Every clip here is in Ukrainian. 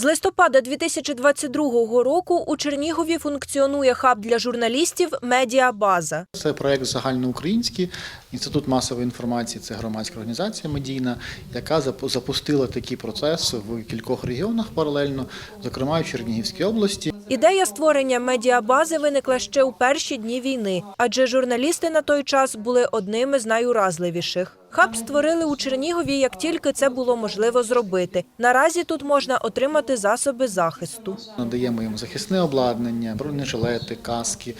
З листопада 2022 року у Чернігові функціонує хаб для журналістів Медіабаза. Це проект загальноукраїнський. Інститут масової інформації це громадська організація медійна, яка запустила такий процес в кількох регіонах паралельно, зокрема в Чернігівській області. Ідея створення медіабази виникла ще у перші дні війни, адже журналісти на той час були одними з найуразливіших. Хаб створили у Чернігові, як тільки це було можливо зробити. Наразі тут можна отримати засоби захисту. Надаємо їм захисне обладнання, бронежилети, каски,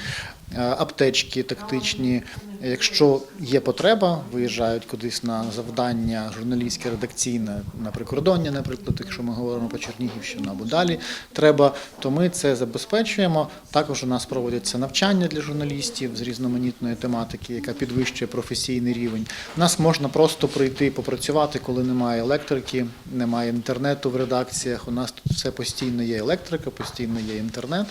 аптечки тактичні. Якщо є потреба, виїжджають кудись на завдання журналістське, редакційне на прикордоння, наприклад, якщо ми говоримо про Чернігівщину або далі треба, то ми це забезпечуємо. Також у нас проводяться навчання для журналістів з різноманітної тематики, яка підвищує професійний рівень. У нас можна просто прийти попрацювати, коли немає електрики, немає інтернету в редакціях. У нас тут все постійно є електрика, постійно є інтернет,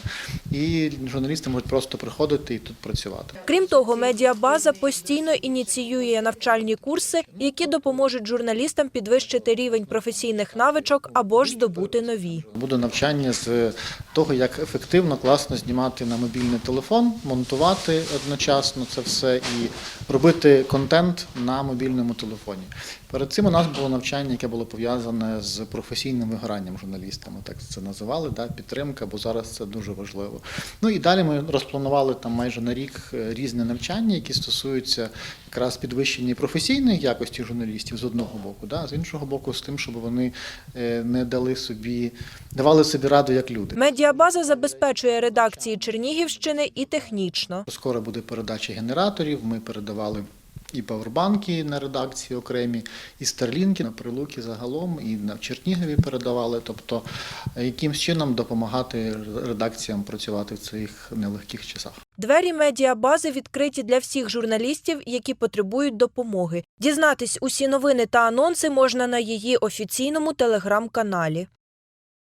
і журналісти можуть просто приходити і тут працювати. Крім того, медіабаза постійно ініціює навчальні курси, які допоможуть журналістам підвищити рівень професійних навичок або ж здобути нові. Буде навчання з того, як ефективно, класно знімати на мобільний телефон, монтувати одночасно це все і робити контент на мобільному телефоні. Перед цим у нас було навчання, яке було пов'язане з професійним вигоранням журналістами. Так це називали, да, підтримка, бо зараз це дуже важливо. Ну і далі ми розпланували там майже на рік різне різні навчання, які стосуються якраз підвищення професійної якості журналістів з одного боку, да, з іншого боку, з тим, щоб вони е, не дали собі, давали собі раду як люди. Медіабаза забезпечує редакції Чернігівщини і технічно. Скоро буде передача генераторів. Ми передавали і павербанки на редакції окремі, і старлінки на прилуки загалом, і на Чернігові передавали. Тобто, е, якимсь чином допомагати редакціям працювати в цих нелегких часах. Двері медіабази відкриті для всіх журналістів, які потребують допомоги. Дізнатись усі новини та анонси можна на її офіційному телеграм-каналі.